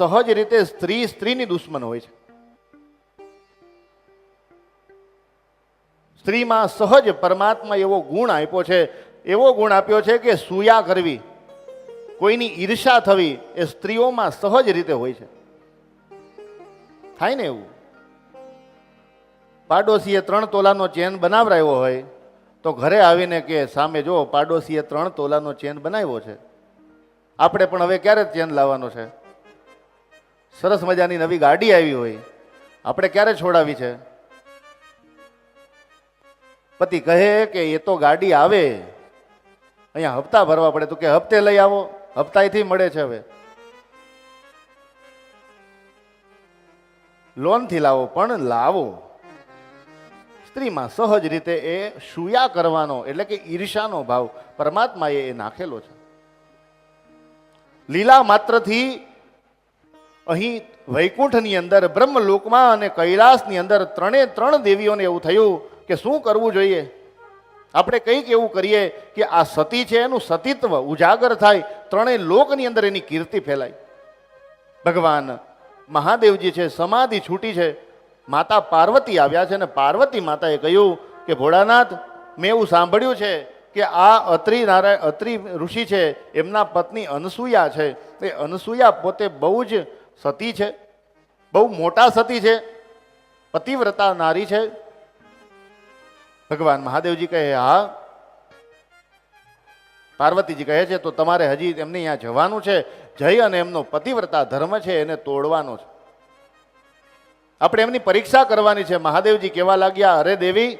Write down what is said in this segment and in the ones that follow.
સહજ રીતે સ્ત્રી સ્ત્રીની દુશ્મન હોય છે. સ્ત્રીમાં સહજ પરમાત્મા એવો ગુણ આપ્યો છે, એવો ગુણ આપ્યો છે કે સૂયા કરવી, કોઈની ઈર્ષા થવી એ સ્ત્રીઓમાં સહજ રીતે હોય છે. થાય ને એવું? પાડોશીએ ત્રણ તોલાનો ચેન બનાવરાયો હોય, તો ઘરે આવીને કે, સામે જો, પાડોશીએ ત્રણ તોલાનો ચેન બનાવ્યો છે. આપણે પણ હવે ક્યારે ચેન લાવવાનો છે? સરસ મજાની નવી ગાડી આવી હોય. આપણે ક્યારે છોડાવી છે? પતિ કહે કે એ તો ગાડી આવે. અહીંયા હપ્તા ભરવા પડે. તો કે હપ્તે લઈ આવો. હપ્તાથી મળે છે હવે. લોનથી લાવો, પણ લાવો. સ્ત્રીમાં સહજ રીતે એ સુયા કરવાનો, એટલે કે ઈર્ષાનો ભાવ પરમાત્માએ એ નાખેલો છે. લીલા માત્રથી અહીં વૈકુંઠની અંદર, બ્રહ્મલોકમાં અને કૈલાસની અંદર ત્રણે ત્રણ દેવીઓને એવું થયું કે શું કરવું જોઈએ? આપણે કંઈક એવું કરીએ કે આ સતી છે, એનું સતીત્વ ઉજાગર થાય ત્રણેય લોકની અંદર એની કીર્તિ ફેલાય. ભગવાન મહાદેવજી છે, સમાધિ છૂટી છે. માતા પાર્વતી આવ્યા છે અને પાર્વતી માતાએ કહ્યું કે, ભોળાનાથ, મેં એવું સાંભળ્યું છે કે આ અત્રિ નારાયણ અત્રિ ઋષિ છે, એમના પત્ની અનસુયા છે. એ અનસુયા પોતે બહુ જ સતી છે. બહુ મોટા સતી છે. પતિવ્રતા નારી છે. ભગવાન મહાદેવજી કહે, હા. પાર્વતીજી કહે છે, તો તમારે હજી એમને અહીંયા જવાનું છે. જઈ અને એમનો પતિવ્રતા ધર્મ છે, એને તોડવાનો છે. આપણે એમની પરીક્ષા કરવાની છે. મહાદેવજી કહેવા લાગ્યા, અરે દેવી,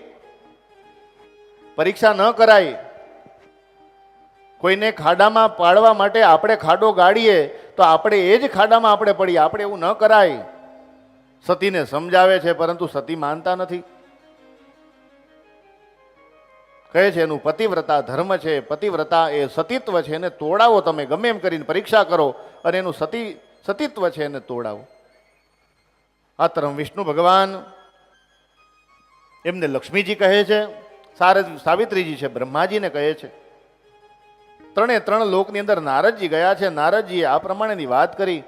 પરીક્ષા ન કરાય. કોઈને ખાડામાં પાડવા માટે આપણે ખાડો ગાડીએ, તો આપણે એ જ ખાડામાં આપણે પડીએ. આપણે એવું ન કરાય. સતીને સમજાવે છે, પરંતુ સતી માનતા નથી. કહે છે, એનું પતિવ્રતા ધર્મ છે. પતિવ્રતા એ સતીત્વ છે એને તોડાવો તમે. ગમે એમ કરીને પરીક્ષા કરો અને એનું સતી, સતીત્વ છે એને તોડાવો. આ તરફ વિષ્ણુ ભગવાન એમને લક્ષ્મીજી કહે છે સારદ સાવિત્રીજી છે, બ્રહ્માજીને કહે છે. ત્રણે ત્રણ લોકની અંદર નારદજી ગયા છે. નારદજીએ આ પ્રમાણેની વાત કરી.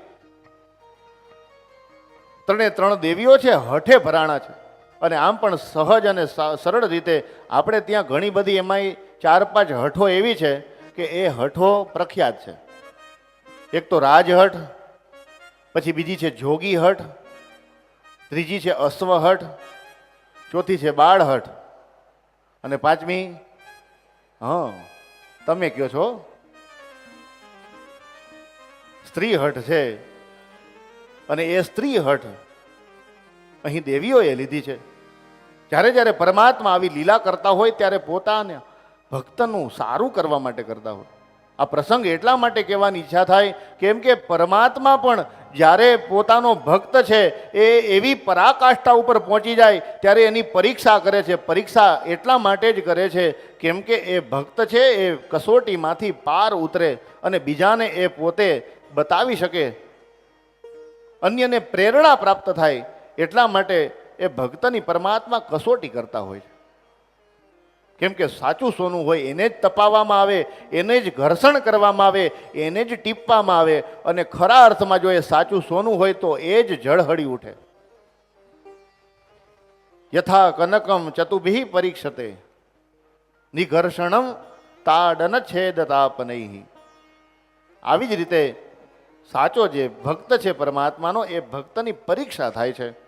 ત્રણે ત્રણ દેવીઓ છે, હઠે ભરાણા છે. અને આમ પણ સહજ અને સરળ રીતે આપણે ત્યાં ઘણી બધી એમાંય ચાર પાંચ હઠો એવી છે કે એ હઠો પ્રખ્યાત છે. એક તો રાજહઠ, પછી બીજી છે જોગી હઠ ત્રીજી છે અશ્વહઠ, ચોથી છે બાળહઠ અને પાંચમી, હા તમે કયો છો? સ્ત્રી હઠ છે. અને એ સ્ત્રી હઠ અહીં દેવીઓએ લીધી છે. જ્યારે જ્યારે પરમાત્મા આવી લીલા કરતા હોય, ત્યારે પોતાને ભક્તનું સારું કરવા માટે કરતા હોય. આ પ્રસંગ એટલા માટે કહેવાની ઈચ્છા થાય, કેમ કે પરમાત્મા પણ જ્યારે પોતાનો ભક્ત છે, એ એવી પરાકાષ્ઠા ઉપર પહોંચી જાય, ત્યારે એની પરીક્ષા કરે છે. પરીક્ષા એટલા માટે જ કરે છે, કેમ કે એ ભક્ત છે, એ કસોટીમાંથી પાર ઉતરે અને બીજાને એ પોતે બતાવી શકે. અન્યને પ્રેરણા પ્રાપ્ત થાય, એટલા માટે એ ભક્તની પરમાત્મા કસોટી કરતા હોય છે. કેમ કે સાચું સોનું હોય એને જ તપાવવામાં આવે, એને જ ઘર્ષણ કરવામાં આવે, એને જ ટીપવામાં આવે અને ખરા અર્થમાં જો એ સાચું સોનું હોય તો એ જ જળહળી ઉઠે. યથા કનકમ ચતુભિ પરીક્ષતે, નિઘર્ષણમ તાડન છેદ તાપનૈ આવી જ રીતે સાચો જે ભક્ત છે પરમાત્માનો, એ ભક્તની પરીક્ષા થાય છે.